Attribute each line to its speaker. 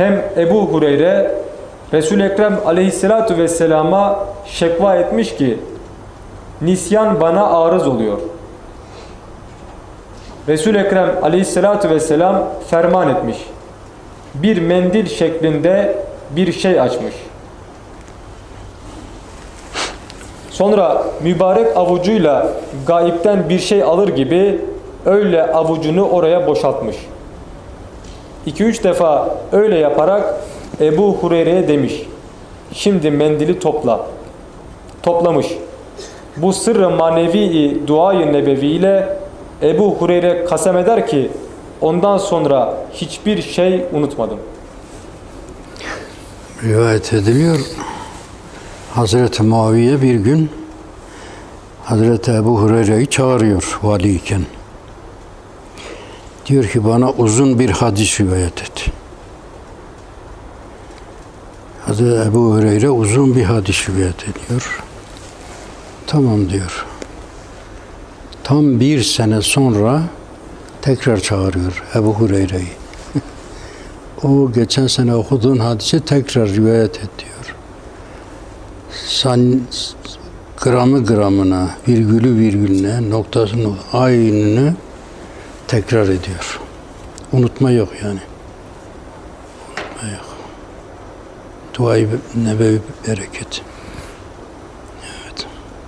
Speaker 1: hem Ebu Hureyre Resul-i Ekrem aleyhissalatu vesselama şekva etmiş ki nisyan bana arız oluyor. Resul-i Ekrem aleyhissalatu vesselam ferman etmiş. Bir mendil şeklinde bir şey açmış. Sonra mübarek avucuyla gaipten bir şey alır gibi öyle avucunu oraya boşaltmış. 2-3 defa öyle yaparak Ebu Hureyre'ye demiş. Şimdi mendili topla. Toplamış. Bu sırrı manevi duayı nebevi ile Ebu Hureyre kasem eder ki ondan sonra hiçbir şey unutmadım.
Speaker 2: Rivayet ediliyor. Hazreti Muaviye bir gün Hazreti Ebu Hureyre'yi çağırıyor valiyken. Diyor ki bana uzun bir hadis rivayet et. Hazreti Ebu Hureyre uzun bir hadis rivayet ediyor. Tamam diyor. Tam bir sene sonra tekrar çağırıyor Ebu Hureyre'yi. O geçen sene okuduğun hadisi tekrar rivayet et diyor. Sen gramı gramına, virgülü virgülüne, noktasını, aynını tekrar ediyor. Unutma yok yani. Unutma yok. Duayı nebevi bereket.